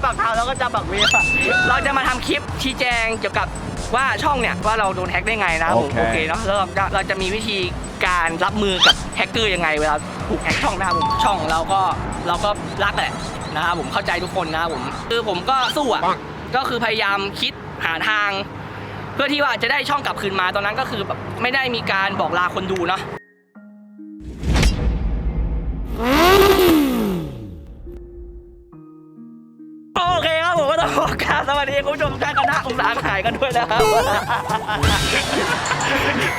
าปักเท้าแล้วก็เจ้าปักเวฟอะเราจะมาทำคลิปชี้แจงเกี่ยวกับว่าช่องเนี่ยว่าเราโดนแฮ็กได้ไงนะครับผมโอเค โอเคเนาะแล้วเราจะเราจะมีวิธีการรับมือกับแฮกเกอร์ยังไงเวลาถูกแฮ็กช่องนะครับผมช่องเราก็เราก็รักแหละนะครับผมเข้าใจทุกคนนะครับผมคือผมก็สู้อะก็คือพยายามคิดหาทาง เพื่อที่ว่าจะได้ช่องกลับคืนมาตอนนั้นก็คือแบบไม่ได้มีการบอกลาคนดูเนาะ ผมก็ต้องขอกราบสวัสดีคุณผู้ชมท่านคณะองศาหายกันด้วยนะครับ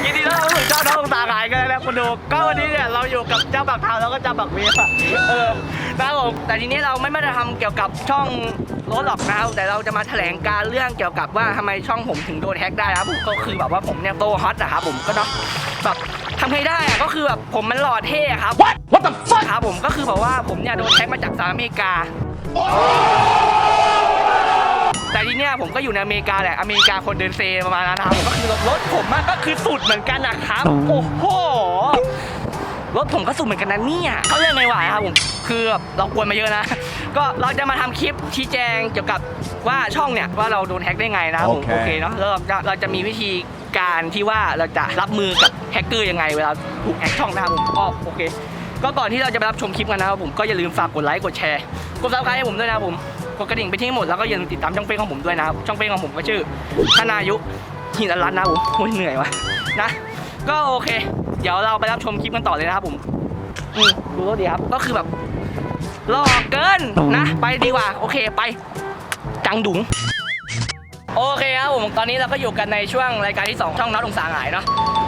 ยินดีต้อนรับสู่เจ้าน้ององศาหายกันแล้วคุณดูก็วันนี้เนี่ยเราอยู่กับเจ้าปักเท้าแล้วก็เจ้าปักเวฟอะเออนะครับผมแต่ทีนี้เราไม่ได้ทำเกี่ยวกับช่องรถหรอกนะครับแต่เราจะมาแถลงการเรื่องเกี่ยวกับว่าทำไมช่องผมถึงโดนแฮ็กได้นะครับผมก็คือแบบว่าผมเนี่ยโตฮอตนะครับผมก็เนาะแบบทำไงได้อะก็คือแบบผมมันหล่อเท่อะครับ What the fuck ครับผมก็คือแบบว่าผมเนี่ยโดนแท็กมาจากสหรัฐอเมริกา แต่ทีเนี้ยผมก็อยู่ในอเมริกาแหละอเมริกาคนเดินเซประมาณนั้นนะครับผมก็คือรถผมอะก็คือสุดเหมือนกันนะครับโอ้โหรถผมก็สุดเหมือนกันนะเนี่ยเขาเรื่องไงวะครับผมคือแบบเรากวนมาเยอะนะ ก็เราจะมาทำคลิปชี้แจงเกี่ยวกับว่าช่องเนี่ยว่าเราโดนแฮ็กได้ไงนะครับผมโอเคโอเคเนาะแล้วเราจะเราจะมีวิธีการที่ว่าเราจะรับมือกับแฮกเกอร์ยังไงเวลาถูกแฮ็กช่องนะครับผมก็โอเค ก็ก่อนที่เราจะไปรับชมคลิปกันนะครับผมก็อย่าลืมฝากกดไลค์กดแชร์กดซับสไครต์ให้ผมด้วยนะครับผมกดกระดิ่งไปที่หมดแล้วก็อย่าลืมติดตามช่องเฟซของผมด้วยนะครับช่องเฟซของผมก็ชื่อธนายุหินอรัตน์นะผมโอ้ยเหนื่อยวะนะ ก็โอเค เดี๋ยวเราไปรับชมคลิปกันต่อเลยนะครับผมอืมดูรถดีครับก็คือแบบหล่อเกินนะ ไปดีกว่า โอเคไปจังดุงโอเคครับผมตอนนี้เราก็อยู่กันในช่วงรายการที่ 2 ช่องน็อตองศาหงายเนาะ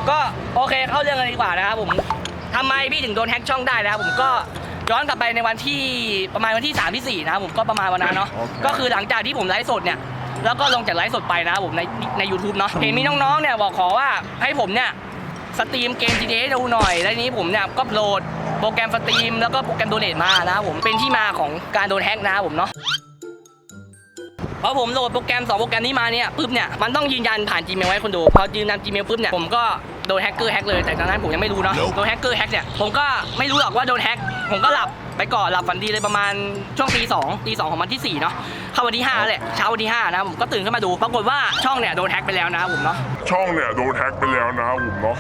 ก็โอเคเข้าเรื่องกันดีกว่านะครับผมทำไมพี่ถึงโดนแฮ็กช่องได้นะครับผมก็ ย้อนกลับไปในวันที่ประมาณวันที่3ที่4นะครับผมก็ประมาณวันนั้นเนาะโอเค ก็คือหลังจากที่ผมไลฟ์สดเนี่ยแล้วก็ลงจากไลฟ์สดไปนะครับผมในใน YouTube เนาะเห็นมีน้องๆเนี่ยบอกขอว่าให้ผมเนี่ยสตรีมเกม GTA ให้ดูหน่อยแล้วทีนี้ผมเนี่ยก็โหลดโปรแกรมสตรีมแล้วก็โปรแกรมโดเนทมานะครับผมเป็นที่มาของการโดนแฮ็กนะครับผมเนาะ พอผมโหลดโปรแกรม 2 โปรแกรมนี้มาเนี่ยปุ๊บเนี่ยมันต้องยืนยันผ่าน Gmail ไว้คนดู พอยืนยัน Gmail ปุ๊บเนี่ยผมก็โดนแฮกเกอร์แฮกเลยแต่ตอนนั้นผมยังไม่รู้เนาะโดนแฮกเกอร์แฮกเนี่ยผมก็ไม่รู้หรอกว่าโดนแฮกผมก็หลับไปก่อนหลับฝันดีเลยประมาณช่วงตีสองตีสองของวันที่สี่เนาะเข้าวันที่ห้าแหละเช้าวันที่ห้านะผมก็ตื่นขึ้นมาดู ปรากฏว่าช่องเนี่ยโดนแฮกไปแล้วนะครับผมเนาะช่องเนี่ยโดนแฮ็กไปแล้วนะครับผมเนาะ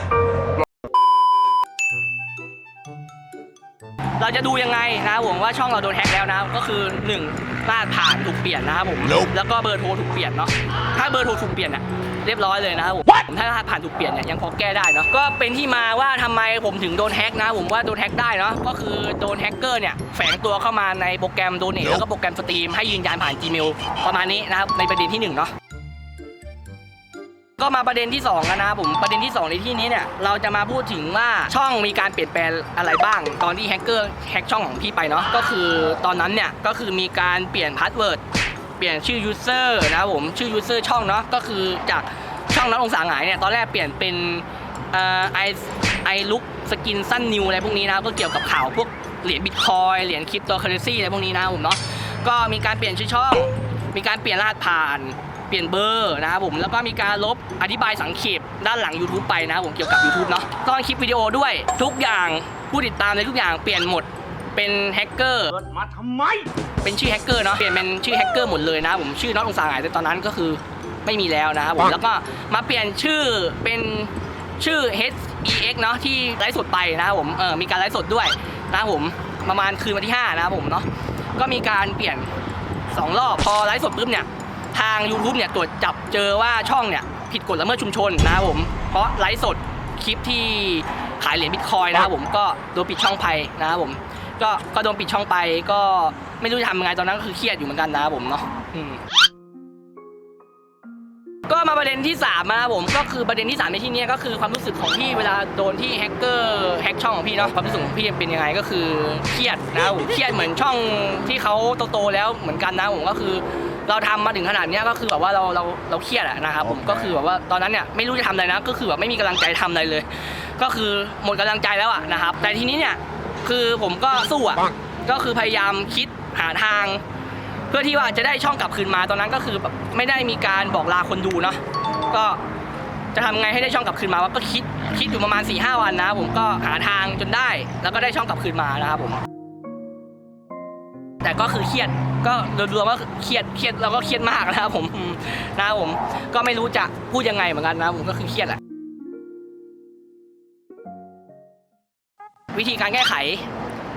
เราจะดูยังไงนะครับผมว่าช่องเราโดนแฮกแล้วนะครับก็คือ 1 รหัสผ่านถูกเปลี่ยนนะครับผม Nope แล้วก็เบอร์โทรถูกเปลี่ยนเนาะ ถ้าเบอร์โทรถูกเปลี่ยนอะเรียบร้อยเลยนะครับผมถ้ารหัสผ่านถูกเปลี่ยนเนี่ยยังพอแก้ได้เนาะ ก็เป็นที่มาว่าทำไมผมถึงโดนแฮกนะผมว่าโดนแฮกได้เนาะ ก็คือโดนแฮกเกอร์เนี่ยแฝงตัวเข้ามาในโปรแกรมโดเนทแล้วก็โปรแกรมสตรีมให้ยืนยันผ่าน Gmail ประมาณนี้นะครับในประเด็นที่หนึ่งเนาะ ก็มาประเด็นที่2กันนะครับผมประเด็นที่ 2 ในที่นี้เนี่ยเราจะมาพูดถึงว่าช่องมีการเปลี่ยนแปลงอะไรบ้าง ตอนที่แฮกเกอร์แฮกช่องของพี่ไปเนาะก็คือตอนนั้นเนี่ยก็คือมีการเปลี่ยนพาสเวิร์ดเปลี่ยนชื่อยูเซอร์นะครับผมชื่อยูเซอร์ช่องเนาะก็คือจากช่องน้ององศาหงายเนี่ยตอนแรกเปลี่ยนเป็นไอไอลุกสกินสั้นนิวอะไรพวกนี้นะก็เกี่ยวกับข่าวพวกเหรียญบิตคอยเหรียญคริปโตเคอเรนซีอะไรพวกนี้นะผมเนาะก็มีการเปลี่ยนชื่อช่อง มีการเปลี่ยนรหัสผ่าน เปลี่ยนเบอร์นะครับผมแล้วก็มีการลบอธิบายสังเขปด้านหลัง YouTube ไปนะครับผมเกี่ยวกับ YouTube เนาะตอนคลิปวิดีโอด้วยทุกอย่างผู้ติดตามในทุกอย่างเปลี่ยนหมดเป็นแฮกเกอร์มาทำไม เป็นชื่อแฮกเกอร์เนาะเปลี่ยนเป็นชื่อแฮกเกอร์หมดเลยนะครับผมชื่อน้ององศาหงายแต่ตอนนั้นก็คือไม่มีแล้วนะครับผมแล้วก็มาเปลี่ยนชื่อเป็นชื่อ H E X เนาะที่ไลฟ์สดไปนะครับผมเออมีการไลฟ์สดด้วยนะครับผมประมาณคืนวันที่ 5 นะครับผมเนาะก็มีการเปลี่ยนสองรอบพอไลฟ์สดปุ๊บเนี่ย ทาง YouTube เนี่ยตรวจจับเจอว่าช่องเนี่ยผิดกฎละเมิดชุมชนนะครับผม เพราะไลฟ์สดคลิปที่ขายเหรียญบิตคอยนะครับผมก็โดนปิดช่องไปนะครับผม ก็ก็โดนปิดช่องไปก็ไม่รู้จะทำยังไงตอนนั้นก็คือเครียดอยู่เหมือนกันนะครับผมเนาะอืมก็มาประเด็นที่3นะครับผมก็คือประเด็นที่ 3 ในที่เนี้ยก็คือความรู้สึกของพี่เวลาโดนที่แฮกเกอร์แฮกช่องของพี่เนาะความรู้สึกของพี่เป็นยังไงก็คือเครียดนะครับผมเครียดเหมือนช่องที่เขาโตๆแล้วเหมือนกันนะผมก็คือ เราทำมาถึงขนาดเนี้ยก็คือแบบว่าเราเราเราเครียดอะนะครับผมโอเคก็คือแบบว่าตอนนั้นเนี่ยไม่รู้จะทำอะไรนะ ก็คือแบบไม่มีกำลังใจทำอะไรเลย ก็คือหมดกำลังใจแล้วอะนะครับ แต่ทีนี้เนี่ยคือผมก็สู้อะก็คือพยายามคิดหาทาง เพื่อที่ว่าจะได้ช่องกลับคืนมาตอนนั้นก็คือแบบไม่ได้มีการบอกลาคนดูเนาะก็จะทำไงให้ได้ช่องกลับคืนมาว่าก็คิดคิดอยู่ประมาณ4ีหวันนะ ผมก็หาทางจนได้ แล้วก็ได้ช่องกลับคืนมานะครับผมแต่ ก็คือเครียดก็รวมๆก็เครียดเครียดแล้วก็เครียดมากนะครับผมอืมนะครับผมก็ไม่รู้จะพูดยังไงเหมือนกันนะผมก็คือเครียดแหละวิธีการแก้ไข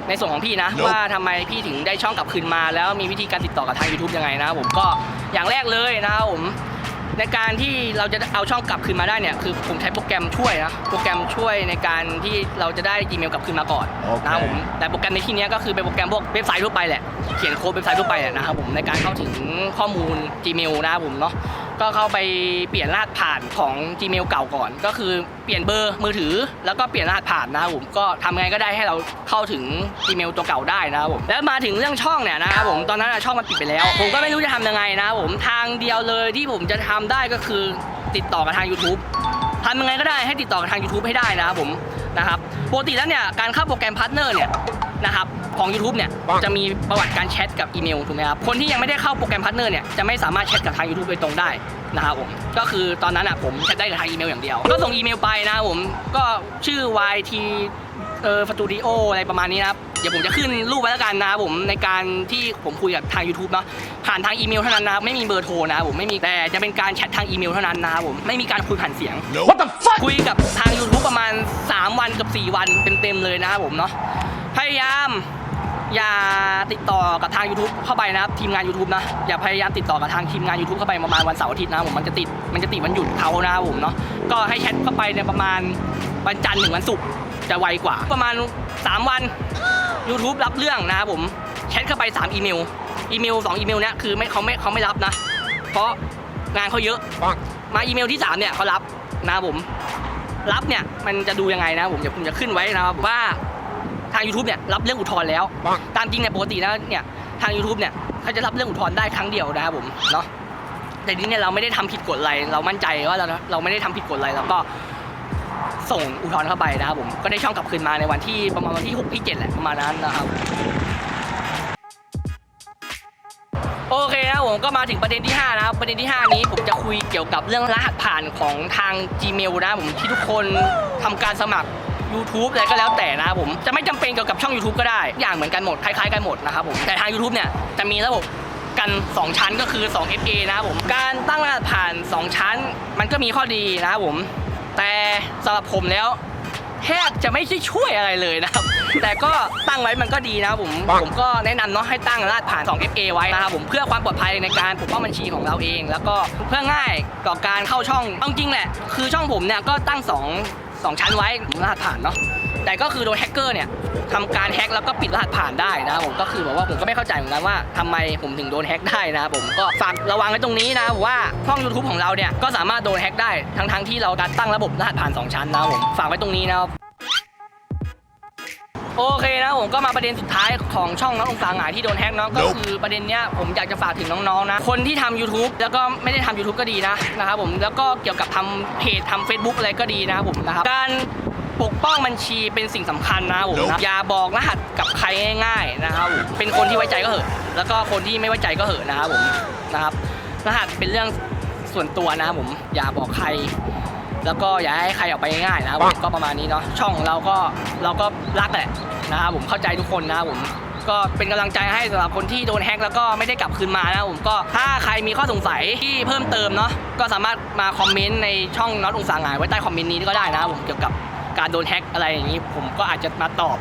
ในส่วนของพี่นะ Nope ว่าทำไมพี่ถึงได้ช่องกลับคืนมา แล้วมีวิธีการติดต่อกับทาง YouTube ยังไงนะครับผมก็อย่างแรกเลยนะครับผม ในการที่เราจะเอาช่องกลับคืนมาได้เนี่ยคือผมใช้โปรแกรมช่วยนะโปรแกรมช่วยในการที่เราจะได้ Gmail กลับคืนมาก่อนโอเค นะครับผมแต่โปรแกรมในที่เนี้ยก็คือเป็นโปรแกรมพวกเว็บไซต์ทั่วไปแหละเขียนโค้ดเว็บไซต์ทั่วไปแหละนะครับผมในการเข้าถึงข้อมูล Gmail นะครับผมเนาะ ก็เข้าไปเปลี่ยนรหัสผ่านของ Gmail เก่าก่อน ก็คือเปลี่ยนเบอร์มือถือ แล้วก็เปลี่ยนรหัสผ่านนะครับผมก็ทำไงก็ได้ให้เราเข้าถึง Gmail ตัวเก่าได้นะครับผมแล้วมาถึงเรื่องช่องเนี่ยนะครับผมตอนนั้นช่องมันปิดไปแล้ว ผมก็ไม่รู้จะทำยังไงนะครับผมทางเดียวเลยที่ผมจะทำได้ก็คือติดต่อกับทาง YouTube ทำยังไงก็ได้ให้ติดต่อกับทาง YouTube ให้ได้นะครับผมนะครับปกติแล้วเนี่ยการเข้าโปรแกรมพาร์ทเนอร์เนี่ยนะครับ ของ YouTube เนี่ยปังจะมีประวัติการแชทกับอีเมลถูกไหมครับคนที่ยังไม่ได้เข้าโปรแกรมพาร์ทเนอร์เนี่ยจะไม่สามารถแชทกับทาง YouTube โดยตรงได้นะครับผมก็คือตอนนั้นอะผมแชทได้กับทางอีเมลอย่างเดียว ก็ส่งอีเมลไปนะครับผมก็ชื่อ YT เออสตูดิโออะไรประมาณนี้นะครับเดี๋ยวผมจะขึ้นรูปไว้แล้วกันนะครับผมในการที่ผมคุยกับทาง YouTube เนาะผ่านทางอีเมลเท่านั้นนะครับไม่มีเบอร์โทรนะครับผมไม่มีแต่จะเป็นการแชททางอีเมลเท่านั้นนะครับผมไม่มีการคุยผ่านเสียง What the fuck คุยกับทาง YouTube ประมาณ 3 วันกับ 4 วันเต็มๆเลยนะครับผมเนาะพยายาม อย่าติดต่อกับทาง YouTube เข้าไปนะครับทีมงาน YouTube นะอย่าพยายามติดต่อกับทางทีมงาน YouTube เข้าไปประมาณวันเสาร์อาทิตย์นะครับผมมันจะติดมันจะติดวันหยุดเขานะครับผมเนาะก็ให้แชทเข้าไปในยประมาณวันจันทร์ถึงวันศุกร์จะไวกว่า ประมาณ 3 วัน YouTube รับเรื่องนะครับผมแชทเข้าไป 3 อีเมลอีเมล2อีเมลเนี้ยคือไม่เขาไม่เขาไม่รับนะ เพราะงานเขาเยอะปังมาอีเมลที่ 3 เนี่ยเขารับนะครับผมรับเนี่ยมันจะดูยังไงนะผมเดี๋ยวผมจะขึ้นไว้นะครับว่า ทาง YouTube เนี่ยรับเรื่องอุทธรณ์แล้วปังตามจริงเนี่ยปกติแล้วเนี่ยทาง YouTube เนี่ยเขาจะรับเรื่องอุทธรณ์ได้ครั้งเดียวนะครับผมเนาะแต่ทีนี้เนี่ยเราไม่ได้ทำผิดกฎอะไรเรามั่นใจว่าเราเราไม่ได้ทำผิดกฎอะไรเราก็ส่งอุทธรณ์เข้าไปนะครับผมก็ได้ช่องกลับคืนมาในวันที่ประมาณวันที่6ที่7แหละประมาณนั้นนะครับโอเคนะครับผมก็มาถึงประเด็นที่ 5 นะครับประเด็นที่ 5 นี้ผมจะคุยเกี่ยวกับเรื่องรหัสผ่านของทาง Gmail นะครับผมที่ทุกคนทำการสมัคร YouTube อะไรก็แล้วแต่นะครับผมจะไม่จำเป็นเกี่ยวกับช่อง YouTube ก็ได้ อย่างเหมือนกันหมดคล้ายๆกันหมดนะครับผมแต่ทาง YouTube เนี่ยจะมีระบบกัน 2 ชั้นก็คือ 2 FA นะครับผมการตั้งรหัสผ่าน 2 ชั้น มันก็มีข้อดีนะครับผม แต่สำหรับผมแล้วแทบจะไม่ใช่ช่วยอะไรเลยนะครับ แต่ก็ตั้งไว้มันก็ดีนะครับผมปังผมก็แนะนำเนาะให้ตั้งรหัสผ่าน 2 FA ไว้นะครับผมเพื่อความปลอดภัยในการปกป้องบัญชีของเราเอง แล้วก็เพื่อง่ายต่อการเข้าช่องเอาจริงแหละคือช่องผมเนี่ยก็ตั้ง 2 2ชั้นไว้รหัสผ่านเนาะแต่ก็คือโดนแฮกเกอร์เนี่ยทำการแฮกแล้วก็ปิดรหัสผ่านได้นะครับผมก็คือแบบว่าผมก็ไม่เข้าใจเหมือนกันว่าทำไมผมถึงโดนแฮกได้นะครับผมก็ฝากระวังไว้ตรงนี้นะว่าช่อง YouTube ของเราเนี่ยก็สามารถโดนแฮกได้ทั้งๆที่เราการตั้งระบบรหัสผ่านสองชั้นนะครับผมฝากไว้ตรงนี้นะครับ โอเคนะผมก็มาประเด็นสุดท้ายของช่องน้ององศาหงายที่โดนแฮกเนาะก็ Nope คือประเด็นเนี้ยผมอยากจะฝากถึงน้องๆนะคนที่ทำ YouTube แล้วก็ไม่ได้ทำ YouTube ก็ดีนะนะครับผมแล้วก็เกี่ยวกับทำเพจทำ Facebook อะไรก็ดีนะครับผมนะครับการปกป้องบัญชีเป็นสิ่งสำคัญนะครับผมนะ Nope อย่าบอกรหัสกับใครง่าย ๆนะครับผมเป็นคนที่ไว้ใจก็เหอะ แล้วก็คนที่ไม่ไว้ใจก็เหอะนะครับผมนะครับรหัสเป็นเรื่องส่วนตัวนะครับผมอย่าบอกใคร แล้วก็อย่าให้ใครออกไปง่ายๆนะครับผมก็ประมาณนี้เนาะช่องของเราก็เราก็รักแหละนะครับผมเข้าใจทุกคนนะครับผมก็เป็นกำลังใจให้สำหรับคนที่โดนแฮกแล้วก็ไม่ได้กลับคืนมานะครับผมก็ถ้าใครมีข้อสงสัยที่เพิ่มเติมเนาะก็สามารถมาคอมเมนต์ในช่องน็อตองศาหงายไว้ใต้คอมเมนต์นี้ก็ได้นะครับผมเกี่ยวกับการโดนแฮกอะไรอย่างนี้ ผมก็อาจจะมาตอบ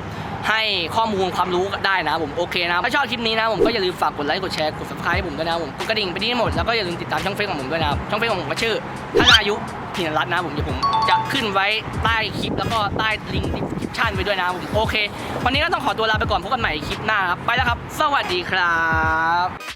ให้ข้อมูลความรู้ได้นะผมโอเคนะถ้าชอบคลิปนี้นะผมก็อย่าลืมฝากกดไลค์กดแชร์กด subscribe ให้ผมด้วยนะผมกดกระดิ่งไปที่หมดแล้วก็อย่าลืมติดตามช่องเฟซของผมด้วยนะช่องเฟซของผมก็ชื่อธนายุพินรัตน์นะผมเดี๋ยวผมจะขึ้นไว้ใต้คลิปแล้วก็ใต้ลิงก์ดิสคริปชันไว้ด้วยนะผมโอเค วันนี้ก็ต้องขอตัวลาไปก่อนพบกันใหม่คลิปหน้าครับไปแล้วครับ สวัสดีครับ